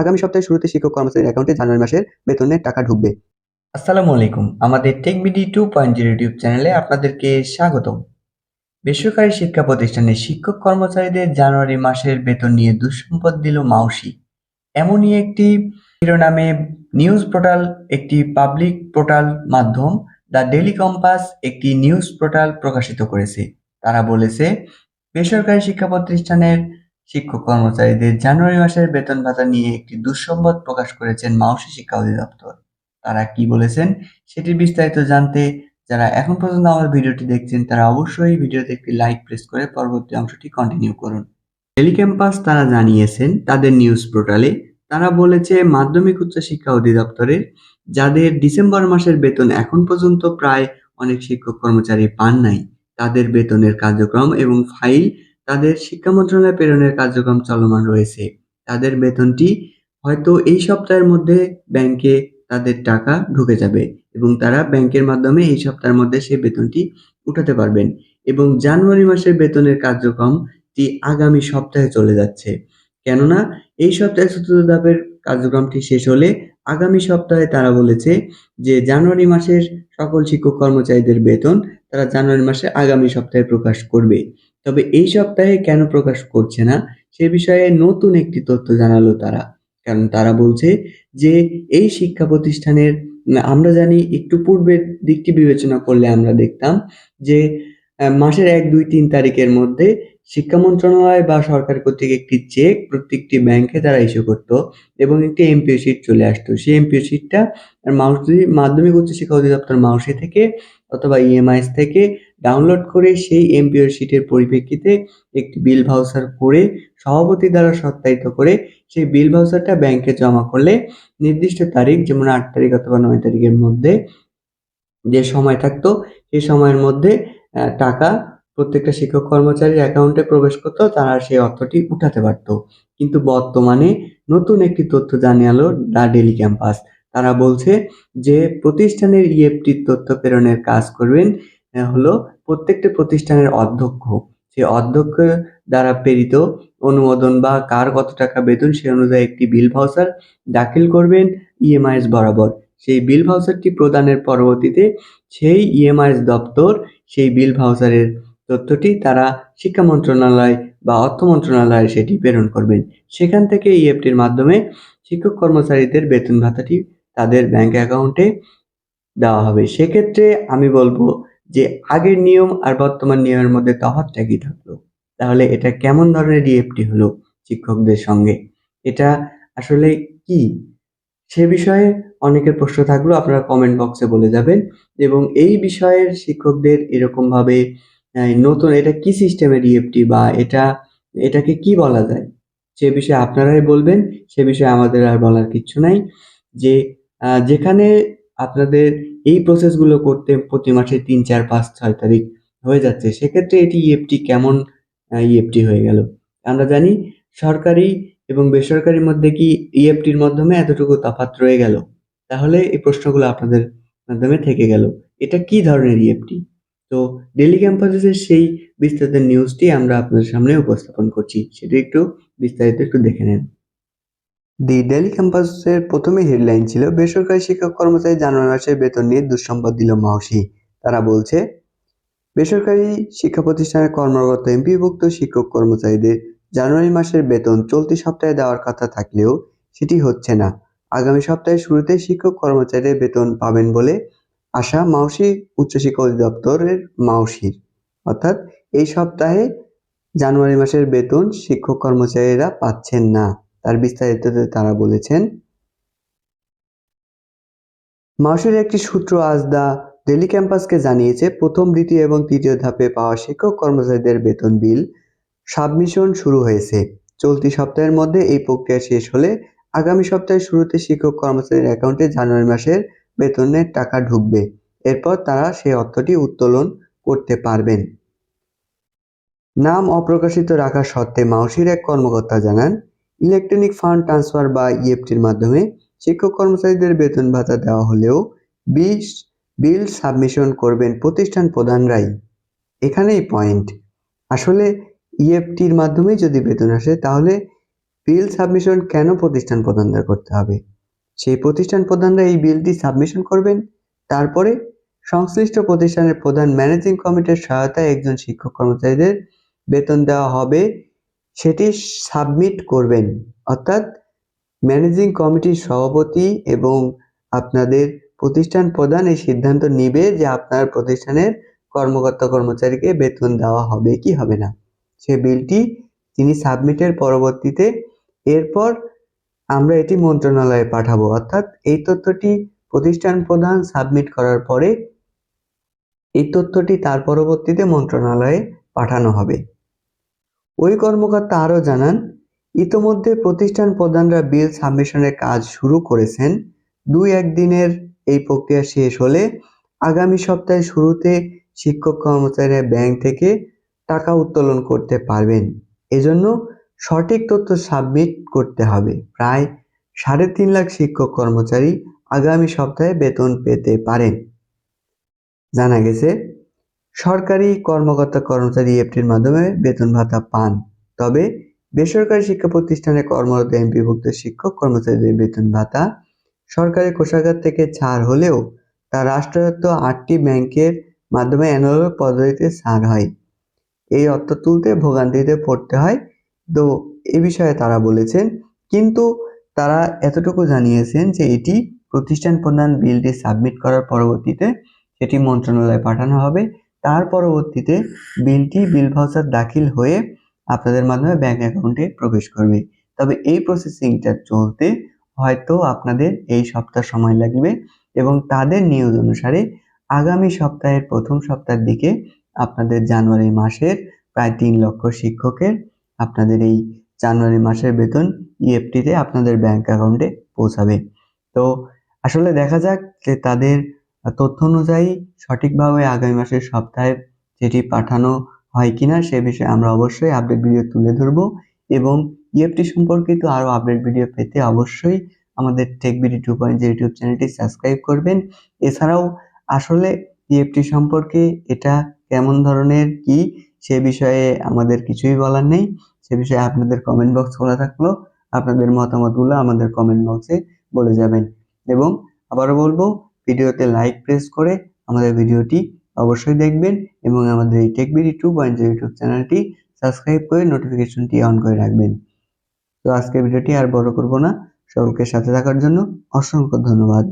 আগামী সপ্তাহের শুরুতে শিক্ষক কর্মচারীর অ্যাকাউন্টে জানুয়ারি মাসের বেতনের টাকা ঢুকবে। আসসালামু আলাইকুম। আমাদের tech TechBD two point zero YouTube চ্যানেলে আপনাদেরকে স্বাগতম। বেসরকারি শিক্ষা প্রতিষ্ঠানে শিক্ষক কর্মচারীদের জানুয়ারি মাসের বেতন নিয়ে দুঃসম্পদ দিল মাউসি। এমনই একটি শিরোনামে নিউজ পোর্টাল, একটি পাবলিক পোর্টাল মাধ্যম, দ্য ডেলি কম্পাস একটি নিউজ পোর্টাল প্রকাশিত করেছে। তারা বলেছে, বেসরকারি শিক্ষা প্রতিষ্ঠানের শিক্ষক কর্মচারীদের জানুয়ারি মাসের বেতন ভাতা নিয়ে একটি দুঃসংবাদ প্রকাশ করেছেন মাউসি শিক্ষা অধিদপ্তর। তারা কি বলেছেন সেটির বিস্তারিত জানতে যারা এখন পর্যন্ত আমার ভিডিওটি দেখছেন, তারা অবশ্যই ভিডিওতে একটি লাইক প্রেস করে পরবর্তী অংশটি কন্টিনিউ করুন। ডেলি ক্যাম্পাস তারা জানিয়েছেন, তাদের নিউজ পোর্টালে তারা বলেছে মাধ্যমিক উচ্চ শিক্ষা অধিদপ্তরের যাদের ডিসেম্বর মাসের বেতন এখন পর্যন্ত প্রায় অনেক শিক্ষক কর্মচারী পান নাই, তাদের বেতনের কার্যক্রম এবং ফাইল তাদের শিক্ষা মন্ত্রণালয়ে প্রেরণের কার্যক্রম চলমান রয়েছে। তাদের বেতনটি হয়তো এই সপ্তাহের মধ্যে ব্যাংকে তাদের টাকা ঢুকে যাবে এবং তারা ব্যাংকের মাধ্যমে এই সপ্তাহের মধ্যে সেই বেতনটি উঠাতে পারবেন এবং জানুয়ারি মাসের বেতনের কার্যক্রমটি আগামী সপ্তাহে চলে যাচ্ছে। কেননা এই সপ্তাহে চতুর্থ ধাপের কার্যক্রমটি শেষ হলে আগামী সপ্তাহে তারা বলেছে যে জানুয়ারি মাসের সকল শিক্ষক কর্মচারীদের বেতন তারা জানুয়ারি মাসে আগামী সপ্তাহে প্রকাশ করবে। তবে এই সপ্তাহে কেন প্রকাশ করছে না, সে বিষয়ে নতুন একটি তথ্য জানালো তারা। কারণ তারা বলছে যে, এই শিক্ষা প্রতিষ্ঠানের, আমরা জানি একটু পূর্বের দিকটি বিবেচনা করলে আমরা দেখতাম যে মাসের এক, দুই, তিন তারিখের মধ্যে শিক্ষা মন্ত্রণালয় বা সরকার কর্তৃক একটি চেক প্রত্যেকটি ব্যাংকে তারা ইস্যু করতো এবং একটি এমপিও শিট চলে আসতো। সেই এমপিও শিটটা মাউসি মাধ্যমিক উচ্চ শিক্ষা অধিদপ্তর মাউসি থেকে অথবা ইএমআইএস থেকে ডাউনলোড করে সেই এমপিওর শিটের পরিপ্রেক্ষিতে একটি বিল ভাউচার করে সভাপতি দ্বারা সত্যায়িত করে সেই বিল ভাউচারটা ব্যাংকে জমা করলে নির্দিষ্ট তারিখ, যেমন আট তারিখ অথবা নয় তারিখের মধ্যে যে সময় থাকতো, সেই সময়ের মধ্যে টাকা প্রত্যেকটা শিক্ষক কর্মচারীর অ্যাকাউন্টে প্রবেশ করতো, তারা সেই অর্থটি উঠাতে পারতো। কিন্তু বর্তমানে নতুন একটি তথ্য জানিয়ে আলো দ্য ডেলি ক্যাম্পাস তারা বলছে যে, প্রতিষ্ঠানের ইএফটির তথ্য প্রেরণের কাজ করবেন হলো প্রত্যেকটা প্রতিষ্ঠানের অধ্যক্ষ। সেই অধ্যক্ষ দ্বারা প্রেরিত অনুমোদন বা কার কত টাকা বেতন সে অনুযায়ী একটি বিল ভাউচার দাখিল করবেন ইএমআইএস বরাবর। সেই বিল ভাউচারটি প্রদানের পরবর্তীতে সেই ইএমআইএস দপ্তর সেই বিল ভাউচারের তথ্যটি তারা শিক্ষা মন্ত্রণালয় বা অর্থ মন্ত্রণালয়ে সেটি প্রেরণ করবেন। সেখান থেকে ইএফটির মাধ্যমে শিক্ষক কর্মচারীদের বেতন ভাতাটি তাদের ব্যাংক অ্যাকাউন্টে দেওয়া হবে। সেক্ষেত্রে আমি বলব যে আগের নিয়ম আর বর্তমান নিয়মের মধ্যে তফাৎটা কি থাকল। তাহলে এটা কেমন ধরনের ডিএফটি হলো শিক্ষকদের সঙ্গে? এটা আসলে কি? সে বিষয়ে অনেকের প্রশ্ন থাকলেও আপনারা কমেন্ট বক্সে বলে যাবেন। এবং এই বিষয়ের শিক্ষকদের এরকমভাবে নতুন এটা কি সিস্টেমের ইএফটি বা এটা, এটাকে কি বলা যায়? সে বিষয়ে আপনারাই বলবেন, সে বিষয়ে আমাদের আর বলার কিচ্ছু নাই। যে যেখানে আপনাদের এই প্রসেসগুলো করতে প্রতি মাসে তিন, চার, পাঁচ, ছয় তারিখ হয়ে যাচ্ছে। সেক্ষেত্রে এটি ইএফটি কেমন ইএফটি হয়ে গেল? আমরা জানি সরকারি এবং বেসরকারির মধ্যে কি ইএফটির মাধ্যমে এতটুকু তফাৎ রয়ে গেল? তাহলে এই প্রশ্নগুলো আপনাদের মাধ্যমে থেকে গেল। এটা কি ধরনের ইএফটি তো ডেলি ক্যাম্পাসের সেই বিস্তারিত নিউজটি আমরা আপনাদের সামনে উপস্থাপন করছি। সেটা একটু বিস্তারিত একটু দেখে নেন। দি ডেলি ক্যাম্পাসের প্রথমে হেডলাইন ছিল, বেসরকারি শিক্ষক কর্মচারী জানুয়ারি মাসের বেতন নিয়ে দুঃসংবাদ দিল মাউসি। তারা বলছে, বেসরকারি শিক্ষা প্রতিষ্ঠানের কর্মরত এমপিভুক্ত শিক্ষক কর্মচারীদের জানুয়ারি মাসের বেতন চলতি সপ্তাহে দেওয়ার কথা থাকলেও সেটি হচ্ছে না। আগামী সপ্তাহের শুরুতে শিক্ষক কর্মচারীদের বেতন পাবেন বলে আশা মাউসি উচ্চশিক্ষা অধিদপ্তরের মাউসির। অর্থাৎ এই সপ্তাহে জানুয়ারি মাসের বেতন শিক্ষক কর্মচারীরা পাচ্ছেন না। তার বিস্তারিততে তারা বলেছেন, মাউসির একটি সূত্র আজ দা ডেলি ক্যাম্পাসকে জানিয়েছে, প্রথম, দ্বিতীয় এবং তৃতীয় ধাপে পাওয়া শিক্ষক কর্মচারীদের বেতন বিল সাবমিশন শুরু হয়েছে। চলতি সপ্তাহের মধ্যে এই প্রক্রিয়া শেষ হলে আগামী সপ্তাহের শুরুতে শিক্ষক কর্মচারীর অ্যাকাউন্টে জানুয়ারি মাসের বেতনের টাকা ঢুকবে। এরপর তারা সেই অর্থটি উত্তোলন করতে পারবেন। নাম অপ্রকাশিত রাখা সত্ত্বে মাউসির এক কর্মকর্তা জানান ইলেকট্রনিক ফান্ড ট্রান্সফার বা ইএফটির মাধ্যমে শিক্ষক কর্মচারীদের বেতন ভাতা দেওয়া হলেও বিশ বিল সাবমিশন করবেন প্রতিষ্ঠান প্রধানরাই। এখানেই পয়েন্ট। আসলে ইএফটির মাধ্যমে যদি বেতন আসে, তাহলে বিল সাবমিশন কেন প্রতিষ্ঠান প্রধানদের করতে হবে? সেই প্রতিষ্ঠান প্রধানরা এই বিলটি সাবমিশন করবেন। তারপরে সংশ্লিষ্ট প্রতিষ্ঠানের প্রধান ম্যানেজিং কমিটির সহায়তায় একজন শিক্ষক কর্মচারীদের বেতন দেওয়া হবে সেটি সাবমিট করবেন। অর্থাৎ ম্যানেজিং কমিটির সভাপতি এবং আপনাদের প্রতিষ্ঠান প্রধান এই সিদ্ধান্ত নিবে যে আপনার প্রতিষ্ঠানের কর্মকর্তা কর্মচারীকে বেতন দেওয়া হবে কি হবে না। সে বিলটি তিনি সাবমিটের পরবর্তীতে এরপর আমরা এটি মন্ত্রণালয়ে পাঠাবো। অর্থাৎ এই তথ্যটি প্রতিষ্ঠান প্রধান সাবমিট করার পরে এই তথ্যটি তার পরবর্তীতে মন্ত্রণালয়ে পাঠানো হবে। ওই কর্মকর্তা আরও জানান, ইতোমধ্যে প্রতিষ্ঠান প্রধানরা বিল সাবমিশনের কাজ শুরু করেছেন। দুই একদিনের এই প্রক্রিয়া শেষ হলে আগামী সপ্তাহের শুরুতে শিক্ষক কর্মচারীরা ব্যাংক থেকে টাকা উত্তোলন করতে পারবেন। এজন্য সঠিক তথ্য সাবমিট করতে হবে। প্রায় সাড়ে তিন লাখ শিক্ষক কর্মচারী আগামী সপ্তাহে বেতন পেতে পারেন। জানা গেছে সরকারি কর্মকর্তা কর্মচারী এফটির মাধ্যমে বেতন ভাতা পান। তবে বেসরকারি শিক্ষা প্রতিষ্ঠানে কর্মরত এমপিভুক্ত শিক্ষক কর্মচারীদের বেতন ভাতা সরকারি কোষাগার থেকে ছাড় হলেও তা রাষ্ট্রায়ত্ত আটটি ব্যাংকের মাধ্যমে অ্যানুয়াল পদ্ধতিতে ছাড় হয়। এই অর্থ তুলতে ভোগান্তিতে পড়তে হয়। তো এ বিষয়ে তারা বলেছেন, কিন্তু তারা এতটুকু জানিয়েছেন যে এটি প্রতিষ্ঠান প্রধান বিলটি সাবমিট করার পরবর্তীতে সেটি মন্ত্রণালয়ে পাঠানো হবে। তার পরবর্তীতে বিলটি বিল ভাউচার দাখিল হয়ে আপনাদের মাধ্যমে ব্যাংক অ্যাকাউন্টে প্রবেশ করবে। তবে এই প্রসেসিংটা চলতে হয়তো আপনাদের এই সপ্তাহ সময় লাগবে এবং তাদের নিয়োগ অনুসারে আগামী সপ্তাহের প্রথম সপ্তাহের দিকে আপনাদের জানুয়ারি মাসের প্রায় তিন লক্ষ শিক্ষকের আপনাদের এই জানুয়ারি মাসের বেতন ইএফটিতে আপনাদের ব্যাংক অ্যাকাউন্টে পৌঁছাবে। তো আসলে দেখা যাক যে তাদের তথ্য অনুযায়ী সঠিকভাবে আগামী মাসের সপ্তাহে যেটি পাঠানো হয় কিনা সে বিষয়ে আমরা অবশ্যই আপডেট ভিডিও তুলে ধরবো এবং ইএফটি সম্পর্কিত আরও আপডেট ভিডিও পেতে অবশ্যই আমাদের tech BD two point YouTube চ্যানেলটি সাবস্ক্রাইব করবেন। এছাড়াও আসলে ইএফটি সম্পর্কে এটা কেমন ধরনের, কি, সে বিষয়ে আমাদের কিছুই বলার নেই। সে বিষয়ে আপনাদের কমেন্ট বক্স খোলা থাকল, আপনাদের মতামতগুলো আমাদের কমেন্ট বক্সে বলে যাবেন। এবং আবারও বলব ভিডিওতে লাইক প্রেস করে আমাদের ভিডিওটি অবশ্যই দেখবেন এবং আমাদের এই TechBD two point zero YouTube চ্যানেলটি সাবস্ক্রাইব করে নোটিফিকেশনটি অন করে রাখবেন। তো আজকের ভিডিওটি আর বড় করব না। সকলকে সাথে থাকার জন্য অসংখ্য ধন্যবাদ।